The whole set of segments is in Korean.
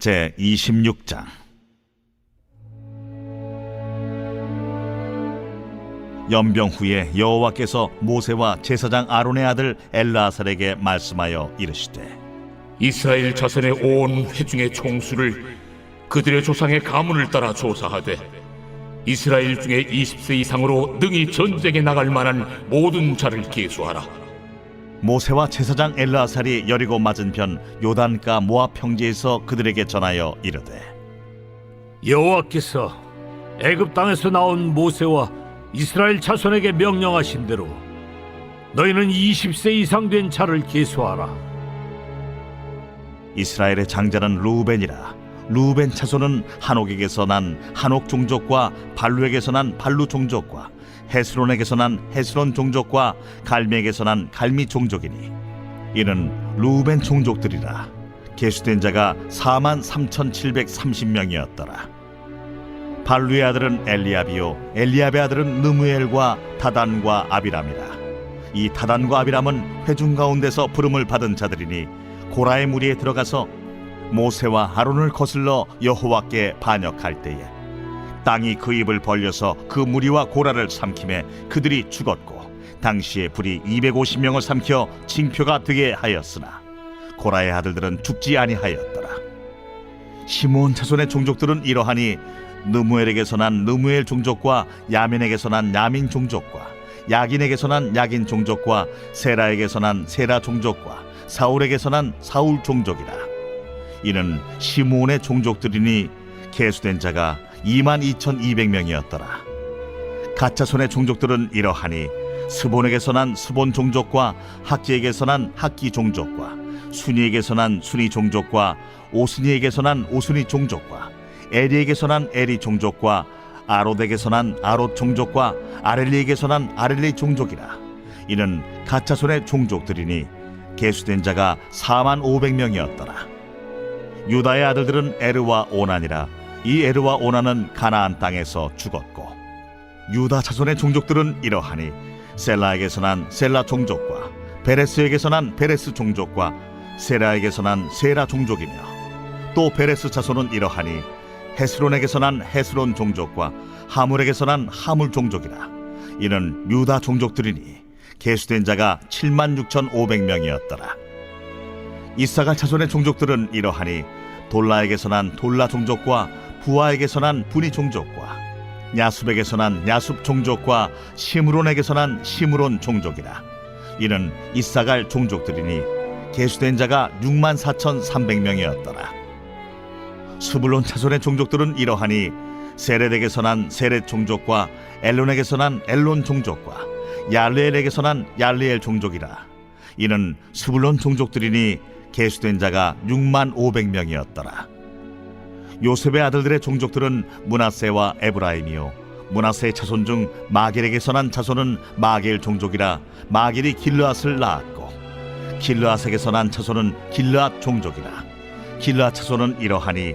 제 26장 연병 후에 여호와께서 모세와 제사장 아론의 아들 엘라살에게 말씀하여 이르시되 이스라엘 자손의 온 회중의 총수를 그들의 조상의 가문을 따라 조사하되 이스라엘 중에 20세 이상으로 능히 전쟁에 나갈 만한 모든 자를 계수하라. 모세와 제사장 엘라살이 여리고 맞은편 요단가 모압 평지에서 그들에게 전하여 이르되 여호와께서 애굽 땅에서 나온 모세와 이스라엘 자손에게 명령하신 대로 너희는 20세 이상 된 자를 계수하라. 이스라엘의 장자는 루벤이라 루벤 차손은 한옥에게서 난 한옥 종족과 발루에게서 난 발루 종족과 헤스론에게서 난 헤스론 종족과 갈미에게서 난 갈미 종족이니 이는 루벤 종족들이라. 계수된 자가 4만 3,730명이었더라. 발루의 아들은 엘리압이요 엘리압의 아들은 느무엘과 다단과 아비람이라. 이 다단과 아비람은 회중 가운데서 부름을 받은 자들이니 고라의 무리에 들어가서 모세와 아론을 거슬러 여호와께 반역할 때에 땅이 그 입을 벌려서 그 무리와 고라를 삼킴에 그들이 죽었고 당시에 불이 250명을 삼켜 징표가 되게 하였으나 고라의 아들들은 죽지 아니하였더라. 시몬 자손의 종족들은 이러하니 느무엘에게서 난 느무엘 종족과 야민에게서 난 야민 종족과 야긴에게서 난 야긴 종족과 세라에게서 난 세라 종족과 사울에게서 난 사울 종족이라. 이는 시므온의 종족들이니 계수된 자가 2만 2,200명이었더라. 가짜손의 종족들은 이러하니 스본에게서 난 스본 종족과 학지에게서 난 학기 종족과 순이에게서 난 순이 종족과 오스니에게서 난 오스니 종족과 에리에게서 난 에리 종족과 아롯에게서 난 아롯 종족과 아렐리에게서 난 아렐리 종족이라. 이는 가짜손의 종족들이니 계수된 자가 4만 500명이었더라. 유다의 아들들은 에르와 오난이라 이 에르와 오난은 가나안 땅에서 죽었고 유다 자손의 종족들은 이러하니 셀라에게서 난 셀라 종족과 베레스에게서 난 베레스 종족과 세라에게서 난 세라 종족이며 또 베레스 자손은 이러하니 헤스론에게서 난 헤스론 종족과 하물에게서 난 하물 종족이라. 이는 유다 종족들이니 계수된 자가 7만 6,500명이었더라. 이사갈 자손의 종족들은 이러하니 돌라에게서 난 돌라 종족과 부하에게서 난 분이 종족과 야숲에게서 난 야숲 종족과 시므론에게서 난 시므론 종족이라. 이는 이사갈 종족들이니 계수된 자가 6만 4,300명이었더라. 스불론 자손의 종족들은 이러하니 세렛에게서 난 세렛 종족과 엘론에게서 난 엘론 종족과 얄레엘에게서 난 얄레엘 종족이라. 이는 스불론 종족들이니 계수된 자가 6만 500명이었더라 요셉의 아들들의 종족들은 문하세와 에브라임이요. 문하세의 자손 중 마겔에게서 난 자손은 마겔 종족이라 마겔이 길르앗을 낳았고 길르앗에게서 난 자손은 길르앗 종족이라. 길르앗 자손은 이러하니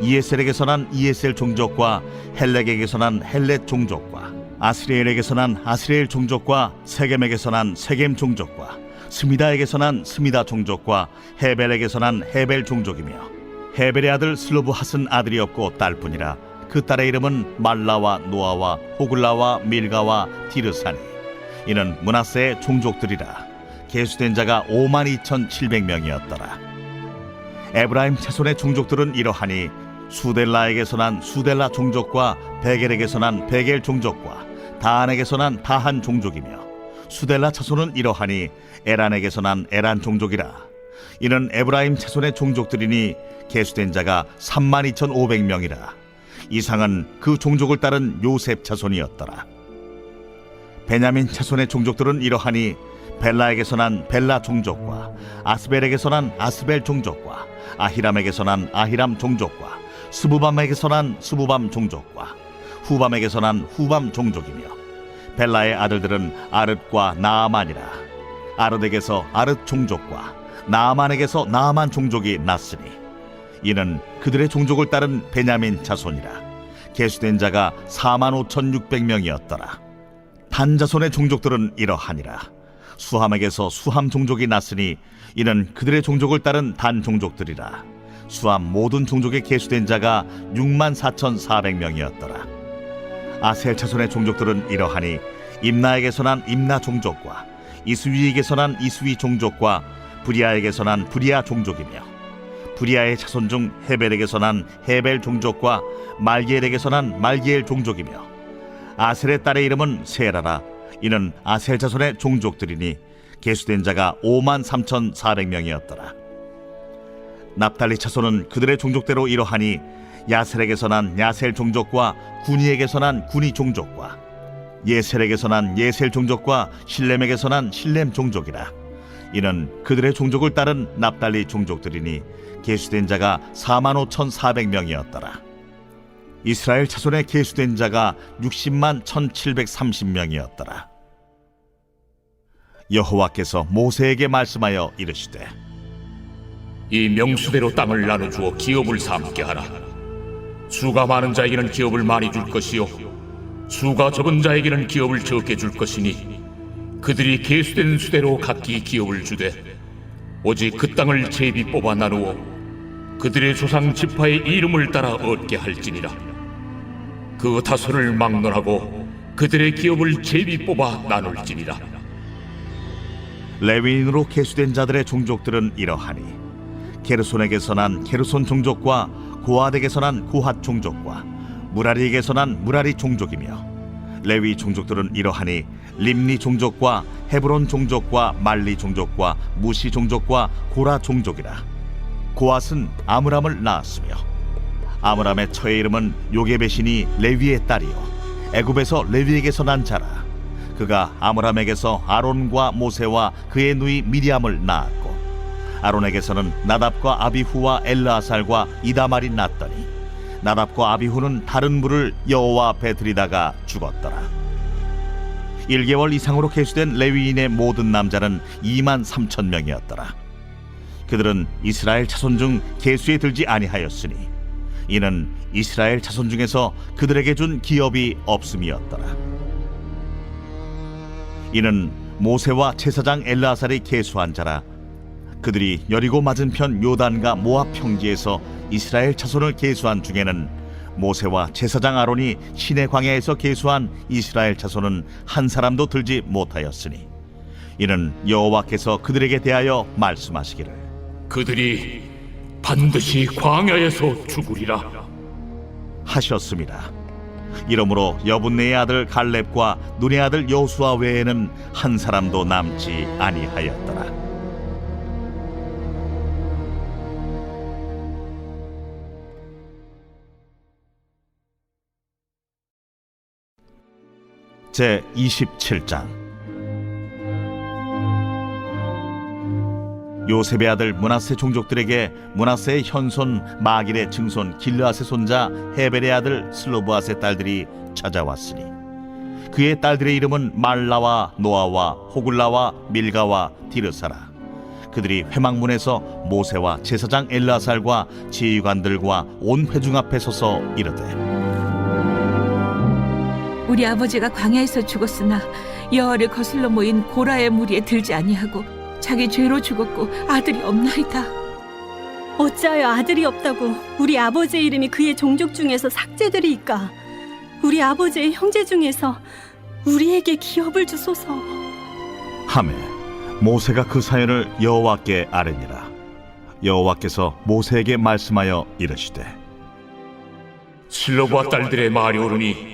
이에셀에게서 난 이에셀 종족과 헬렉에게서 난 헬렉 종족과 아스리엘에게서 난 아스리엘 종족과 세겜에게서 난 세겜 종족과 스미다에게서 난 스미다 종족과 헤벨에게서 난 헤벨 종족이며 헤벨의 아들 슬로브 핫은 아들이 없고 딸뿐이라 그 딸의 이름은 말라와 노아와 호글라와 밀가와 디르사니 이는 문하세의 종족들이라 계수된 자가 5만 2,700명이었더라. 에브라임 자손의 종족들은 이러하니 수델라에게서 난 수델라 종족과 베겔에게서 난 베겔 종족과 다한에게서 난 다한 종족이며 수델라 자손은 이러하니 에란에게서 난 에란 종족이라 이는 에브라임 자손의 종족들이니 계수된 자가 3만 2,500명이라. 이상은 그 종족을 따른 요셉 자손이었더라. 베냐민 자손의 종족들은 이러하니 벨라에게서 난 벨라 종족과 아스벨에게서 난 아스벨 종족과 아히람에게서 난 아히람 종족과 스부밤에게서 난 스부밤 종족과 후밤에게서 난 후밤 종족이며 벨라의 아들들은 아릇과 나아만이라. 아릇에게서 아릇 종족과 나아만에게서 나아만 종족이 났으니 이는 그들의 종족을 따른 베냐민 자손이라. 계수된 자가 4만 5,600명이었더라. 단 자손의 종족들은 이러하니라. 수함에게서 수함 종족이 났으니 이는 그들의 종족을 따른 단 종족들이라. 수암 모든 종족에 계수된 자가 6만 4,400명이었더라. 아셀 차손의 종족들은 이러하니 임나에게서 난 임나 종족과 이스위에게서 난 이스위 종족과 브리아에게서 난 브리아 종족이며 브리아의 자손 중 헤벨에게서 난 헤벨 종족과 말기엘에게서 난 말기엘 종족이며 아셀의 딸의 이름은 세라라. 이는 아셀 자손의 종족들이니 계수된 자가 5만 3,400명이었더라. 납달리 차손은 그들의 종족대로 이러하니 야셀에게서 난 야셀 종족과 구니에게서 난 구니 종족과 예셀에게서 난 예셀 종족과 실렘에게서 난 실렘 종족이라 이는 그들의 종족을 따른 납달리 종족들이니 계수된 자가 4만 5,400명이었더라 이스라엘 자손에 계수된 자가 60만 1,730명이었더라 여호와께서 모세에게 말씀하여 이르시되 이 명수대로 땅을 나눠 주어 기업을 삼게 하라. 수가 많은 자에게는 기업을 많이 줄 것이요, 수가 적은 자에게는 기업을 적게 줄 것이니 그들이 계수된 수대로 각기 기업을 주되 오직 그 땅을 제비 뽑아 나누어 그들의 조상 지파의 이름을 따라 얻게 할지니라. 그 다소를 막론하고 그들의 기업을 제비 뽑아 나눌지니라. 레위인으로 계수된 자들의 종족들은 이러하니 게르손에게서 난 게르손 종족과 고핫에게서 난 고핫 종족과 무라리에게서 난 무라리 종족이며 레위 종족들은 이러하니 림니 종족과 헤브론 종족과 말리 종족과 무시 종족과 고라 종족이라. 고핫은 아므람을 낳았으며 아므람의 처의 이름은 요게벳이니 레위의 딸이요. 애굽에서 레위에게서 난 자라. 그가 아므람에게서 아론과 모세와 그의 누이 미리암을 낳았고 아론에게서는 나답과 아비후와 엘르아살과 이다말이 낳더니 나답과 아비후는 다른 물을 여호와 앞에 들이다가 죽었더라. 1개월 이상으로 계수된 레위인의 모든 남자는 2만 3천 명이었더라. 그들은 이스라엘 자손 중 계수에 들지 아니하였으니 이는 이스라엘 자손 중에서 그들에게 준 기업이 없음이었더라. 이는 모세와 제사장 엘라살이 계수한 자라. 그들이 여리고 맞은편 요단과 모압 평지에서 이스라엘 자손을 계수한 중에는 모세와 제사장 아론이 시내 광야에서 계수한 이스라엘 자손은 한 사람도 들지 못하였으니 이는 여호와께서 그들에게 대하여 말씀하시기를 그들이 반드시 광야에서 죽으리라. 하셨습니다. 이러므로 여분네의 아들 갈렙과 눈의 아들 여호수아 외에는 한 사람도 남지 아니하였더라. 제 27장. 요셉의 아들 문하세 종족들에게 문하세의 현손 마길의 증손 길르앗의 손자 헤벨의 아들 슬로브앗의 딸들이 찾아왔으니 그의 딸들의 이름은 말라와 노아와 호굴라와 밀가와 디르사라. 그들이 회막문에서 모세와 제사장 엘라살과 지휘관들과 온 회중 앞에 서서 이르되 우리 아버지가 광야에서 죽었으나 여호와를 거슬러 모인 고라의 무리에 들지 아니하고 자기 죄로 죽었고 아들이 없나이다. 어찌하여 아들이 없다고 우리 아버지의 이름이 그의 종족 중에서 삭제되리이까? 우리 아버지의 형제 중에서 우리에게 기업을 주소서. 하매 모세가 그 사연을 여호와께 아뢰니라. 여호와께서 모세에게 말씀하여 이르시되 실로와 딸들의 말이 오르니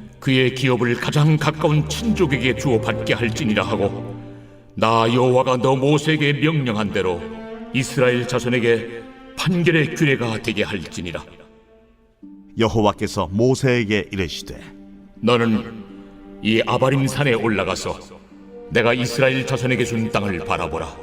그의 기업을 가장 가까운 친족에게 주어 받게 할지니라 하고 나 여호와가 너 모세에게 명령한 대로 이스라엘 자손에게 판결의 규례가 되게 할지니라. 여호와께서 모세에게 이르시되 너는 이 아바림 산에 올라가서 내가 이스라엘 자손에게 준 땅을 바라보라.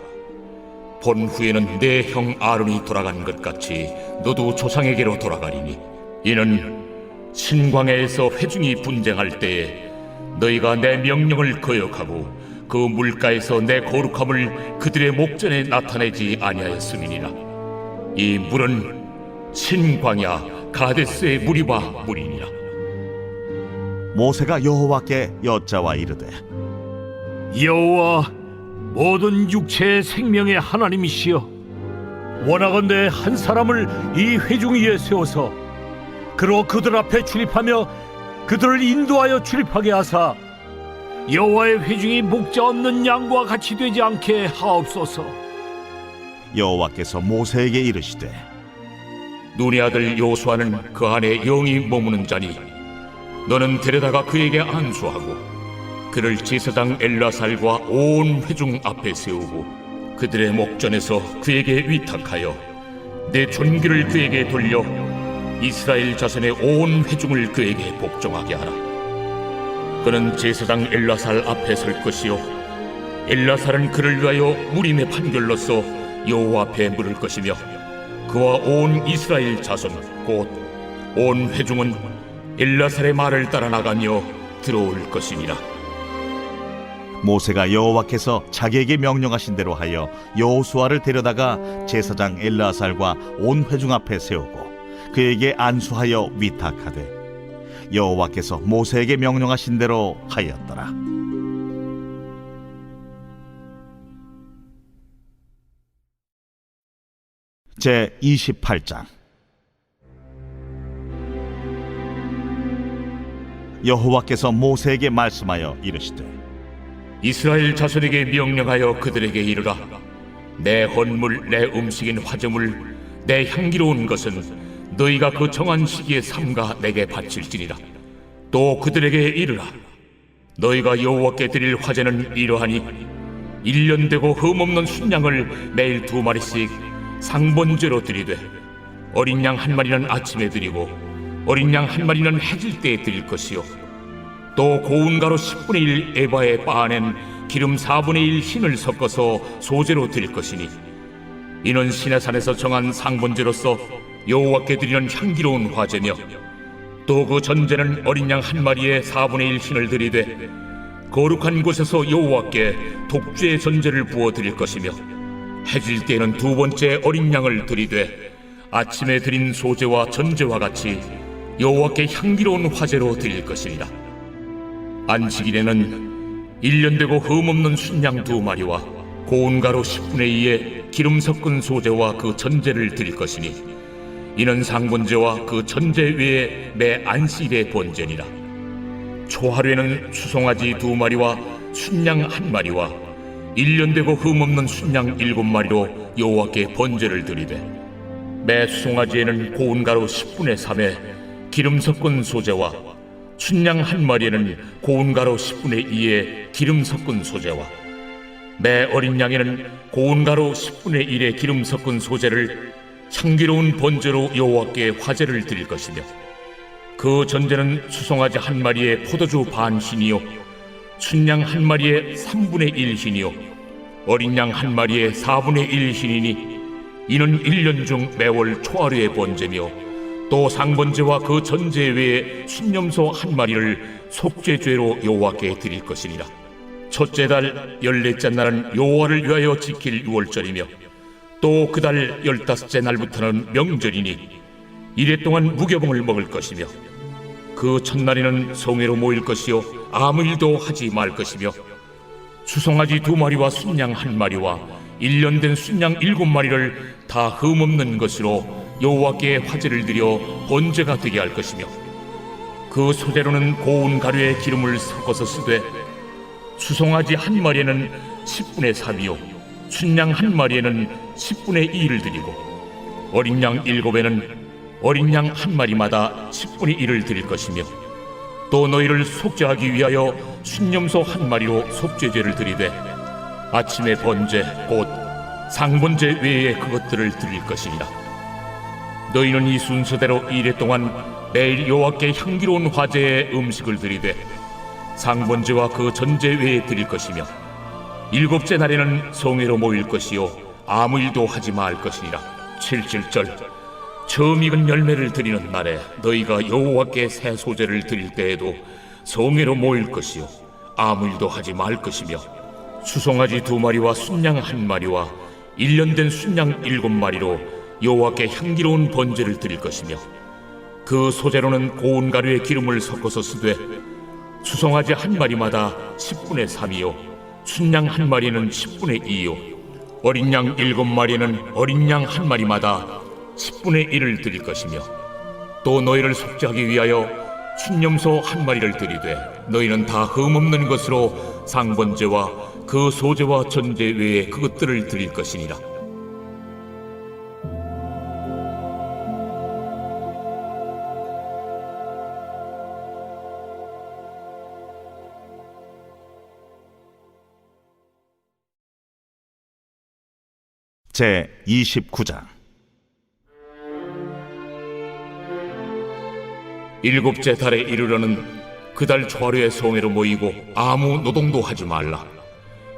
본 후에는 내 형 아론이 돌아간 것 같이 너도 조상에게로 돌아가리니 이는 신광야에서 회중이 분쟁할 때에 너희가 내 명령을 거역하고 그 물가에서 내 거룩함을 그들의 목전에 나타내지 아니하였음이니라. 이 물은 신광야 가데스의 물이와 물이니라. 모세가 여호와께 여짜와 이르되 여호와 모든 육체의 생명의 하나님이시여 원하건대 한 사람을 이 회중 위에 세워서 그로 그들 앞에 출입하며 그들을 인도하여 출입하게 하사 여호와의 회중이 목자 없는 양과 같이 되지 않게 하옵소서. 여호와께서 모세에게 이르시되 눈의 아들 요수아는 그 안에 영이 머무는 자니 너는 데려다가 그에게 안수하고 그를 제사장 엘라살과 온 회중 앞에 세우고 그들의 목전에서 그에게 위탁하여 내 존귀를 그에게 돌려 이스라엘 자손의 온 회중을 그에게 복종하게 하라. 그는 제사장 엘라살 앞에 설 것이요 엘라살은 그를 위하여 무림의 판결로서 여호와 앞에 물을 것이며 그와 온 이스라엘 자손 곧 온 회중은 엘라살의 말을 따라 나가며 들어올 것이니라. 모세가 여호와께서 자기에게 명령하신 대로 하여 여호수아를 데려다가 제사장 엘라살과 온 회중 앞에 세우고 그에게 안수하여 위탁하되 여호와께서 모세에게 명령하신 대로 하였더라. 제 28장. 여호와께서 모세에게 말씀하여 이르시되 이스라엘 자손에게 명령하여 그들에게 이르라. 내 헌물 내 음식인 화제물 내 향기로운 것은 너희가 그 정한 시기에 삼가 내게 바칠지니라. 또 그들에게 이르라. 너희가 여호와께 드릴 화제는 이러하니 일년 되고 흠없는 순양을 매일 두 마리씩 상번제로 드리되 어린 양 한 마리는 아침에 드리고 어린 양 한 마리는 해질 때에 드릴 것이요. 또 고운 가루 10분의 1 에바에 빻아낸 기름 4분의 1 흰을 섞어서 소재로 드릴 것이니 이는 시내산에서 정한 상번제로서 여호와께 드리는 향기로운 화제며 또 그 전제는 어린 양 한 마리에 4분의 1 흰을 드리되 거룩한 곳에서 여호와께 독주의 전제를 부어 드릴 것이며 해질 때에는 두 번째 어린 양을 드리되 아침에 드린 소제와 전제와 같이 여호와께 향기로운 화제로 드릴 것이니라. 안식일에는 일년 되고 흠없는 순양 두 마리와 고운 가루 10분의 2에 기름 섞은 소제와 그 전제를 드릴 것이니 이는 상번제와 그 전제 외에 매 안식일의 번제니라. 초하루에는 수송아지 두 마리와 순양 한 마리와 일년 되고 흠없는 순양 일곱 마리로 여호와께 번제를 드리되 매 수송아지에는 고운 가루 10분의 3에 기름 섞은 소제와 순양 한 마리에는 고운 가루 10분의 2에 기름 섞은 소제와 매 어린 양에는 고운 가루 10분의 1에 기름 섞은 소제를 향기로운 번제로 여호와께 화제를 드릴 것이며 그 전제는 수송아지 한 마리에 포도주 반 흰이요 순양 한 마리에 3분의 1 흰이요 어린 양 한 마리에 4분의 1 흰이니 이는 1년 중 매월 초하루의 번제며 또 상번제와 그 전제 외에 순념소 한 마리를 속죄죄로 여호와께 드릴 것이니라. 첫째 달 열넷째 날은 여호와를 위하여 지킬 유월절이며 또 그달 열다섯째 날부터는 명절이니 이래 동안 무교봉을 먹을 것이며 그 첫날에는 성회로 모일 것이요 아무 일도 하지 말 것이며 수송아지 두 마리와 순양 한 마리와 일년 된 순양 일곱 마리를 다 흠없는 것으로 여호와께 화제를 드려 번제가 되게 할 것이며 그 소재로는 고운 가루에 기름을 섞어서 쓰되 수송아지 한 마리에는 10분의 3이요 순양 한 마리에는 10분의 2를 드리고 어린 양 일곱에는 어린 양 한 마리마다 10분의 1을 드릴 것이며 또 너희를 속죄하기 위하여 순념소 한 마리로 속죄제를 드리되 아침의 번제 곧 상번제 외에 그것들을 드릴 것이니라. 너희는 이 순서대로 이래 동안 매일 여호와께 향기로운 화제의 음식을 드리되 상번제와 그 전제 외에 드릴 것이며 일곱째 날에는 성회로 모일 것이요 아무 일도 하지 말 것이니라. 77절 처음 익은 열매를 드리는 날에 너희가 여호와께 새 소재를 드릴 때에도 성회로 모일 것이요 아무 일도 하지 말 것이며 수송아지 두 마리와 순양 한 마리와 일년 된 순양 일곱 마리로 여호와께 향기로운 번제를 드릴 것이며 그 소재로는 고운 가루에 기름을 섞어서 쓰되 수송아지 한 마리마다 10분의 3이요 순양 한 마리는 10분의 2요. 어린 양 일곱 마리는 어린 양 한 마리마다 10분의 1을 드릴 것이며 또 너희를 속죄하기 위하여 순념소 한 마리를 드리되 너희는 다 흠없는 것으로 상번제와 그 소제와 전제 외에 그것들을 드릴 것이니라 제 29장 일곱째 달에 이르러는 그 달 초하루의 성회로 모이고 아무 노동도 하지 말라.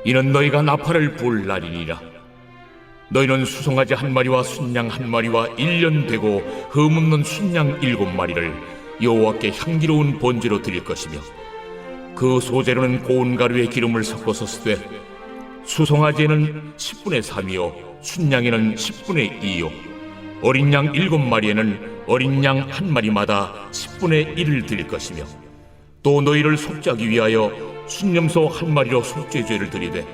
이는 너희가 나팔을 불 날이니라. 너희는 수송아지 한 마리와 순양 한 마리와 일년 되고 흠없는 순양 일곱 마리를 여호와께 향기로운 번제로 드릴 것이며 그 소재로는 고운 가루에 기름을 섞어서 쓰되 수송아지에는 10분의 3이요 순양에는 10분의 2요 어린 양 일곱 마리에는 어린 양 한 마리마다 10분의 1을 드릴 것이며 또 너희를 속죄하기 위하여 순념소 한 마리로 속죄죄를 드리되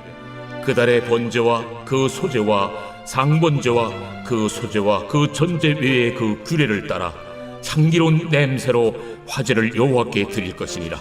그 달의 번제와 그 소제와 상번제와 그 소제와 그 전제 외의 그 규례를 따라 향기로운 냄새로 화제를 여호와께 드릴 것이니라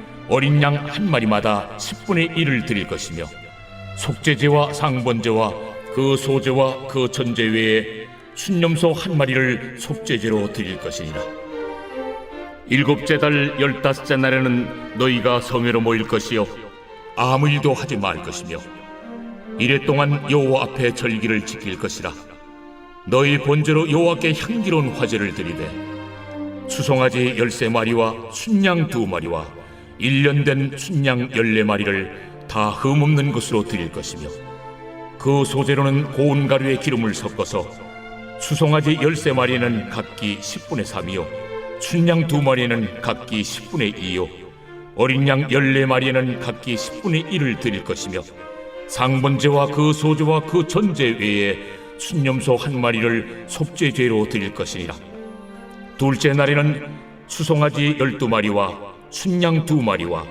어린 양 한 마리마다 10분의 1을 드릴 것이며 속죄제와 상번제와 그 소제와 그 전제 외에 순념소 한 마리를 속죄제로 드릴 것이니라. 일곱째 달 열다섯째 날에는 너희가 성회로 모일 것이요 아무 일도 하지 말 것이며 이래 동안 여호와 앞에 절기를 지킬 것이라. 너희 본제로 여호와께 향기로운 화제를 드리되 수송아지 열세 마리와 순양 두 마리와 일년 된 순양 열네 마리를 다 흠없는 것으로 드릴 것이며 그 소재로는 고운 가루에 기름을 섞어서 수송아지 열세 마리는 각기 10분의 3이요 순양 두 마리는 각기 10분의 2요 어린 양 열네 마리는 각기 10분의 1을 드릴 것이며 상번제와 그 소제와 그 전제 외에 순념소 한 마리를 속죄죄로 드릴 것이니라. 둘째 날에는 수송아지 열두 마리와 순양 두 마리와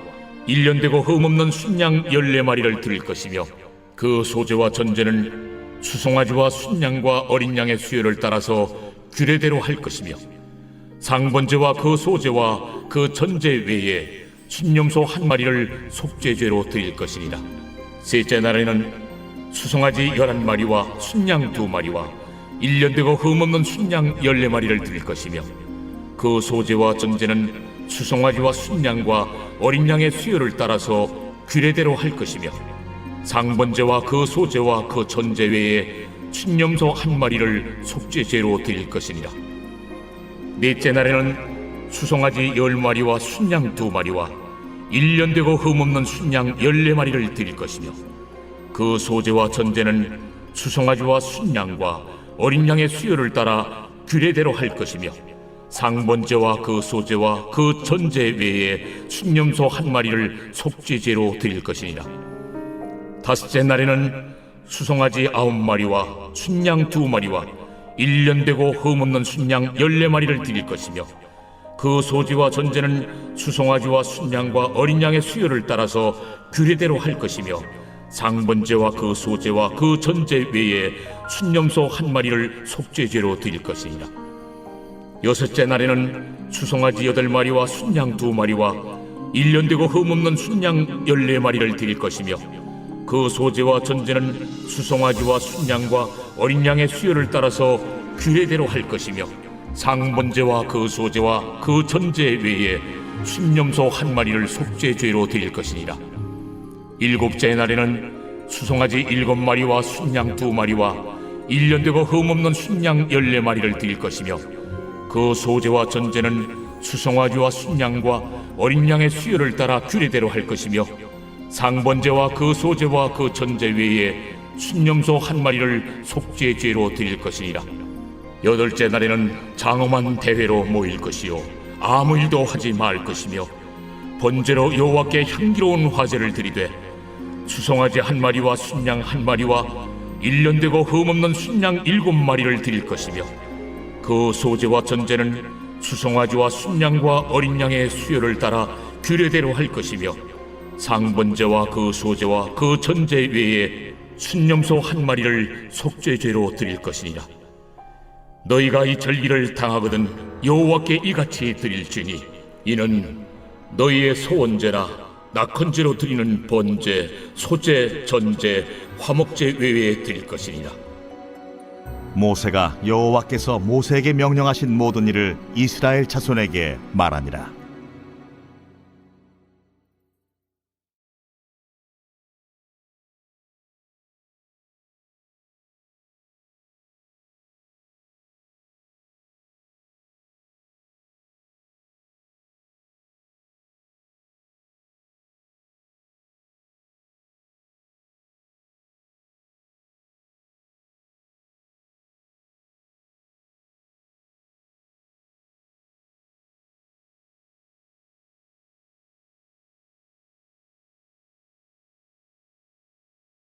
일년되고 흠없는 순양 열네 마리를 드릴 것이며 그 소재와 전제는 수송아지와 순양과 어린 양의 수요를 따라서 규례대로 할 것이며 상번제와 그 소제와 그 전제 외에 순념소 한 마리를 속죄죄로 드릴 것이니라. 셋째 날에는 수송아지 열한 마리와 순양 두 마리와 일년되고 흠없는 순양 열네 마리를 드릴 것이며 그 소재와 전제는 수송아지와 순양과 어린 양의 수요를 따라서 규례대로 할 것이며 상번제와 그 소제와 그 전제 외에 순념소 한 마리를 속죄제로 드릴 것이니라. 넷째 날에는 수송아지 열 마리와 순양 두 마리와 일년 되고 흠없는 순양 열네 마리를 드릴 것이며 그 소재와 전제는 수송아지와 순양과 어린 양의 수요를 따라 규례대로 할 것이며 상번제와 그 소재와 그 전제 외에 순념소 한 마리를 속죄제로 드릴 것이니라. 다섯째 날에는 수송아지 아홉 마리와 순양 두 마리와 일년 되고 흠없는 순양 열네 마리를 드릴 것이며 그 소지와 전제는 수송아지와 순양과 어린 양의 수요를 따라서 규례대로 할 것이며 상번제와 그 소제와 그 전제 외에 순념소 한 마리를 속죄제로 드릴 것이니라 여섯째 날에는 수송아지 여덟 마리와 순양 두 마리와 일년 되고 흠없는 순양 열네 마리를 드릴 것이며 그 소재와 전제는 수송아지와 순양과 어린 양의 수요를 따라서 규례대로 할 것이며 상번제와 그 소재와 그 전제 외에 순념소 한 마리를 속죄죄로 드릴 것이니라. 일곱째 날에는 수송아지 일곱 마리와 순양 두 마리와 일년 되고 흠없는 순양 열네 마리를 드릴 것이며 그 소재와 전제는 수송아지와 순양과 어린 양의 수요를 따라 규례대로 할 것이며 상번제와 그 소재와 그 전제 외에 순념소 한 마리를 속죄 죄로 드릴 것이니라. 여덟째 날에는 장엄한 대회로 모일 것이요 아무 일도 하지 말 것이며 번제로 여호와께 향기로운 화제를 드리되 수송아지 한 마리와 순양 한 마리와 일년 되고 흠없는 순양 일곱 마리를 드릴 것이며 그 소재와 전제는 수송아지와 순양과 어린 양의 수요를 따라 규례대로 할 것이며 상번제와 그 소재와 그 전제 외에 순념소 한 마리를 속죄죄로 드릴 것이니라. 너희가 이 절기를 당하거든 여호와께 이같이 드릴지니 이는 너희의 소원제나 낙헌제로 드리는 번제, 소제, 전제, 화목제 외에 드릴 것이니라 모세가 여호와께서 모세에게 명령하신 모든 일을 이스라엘 자손에게 말하니라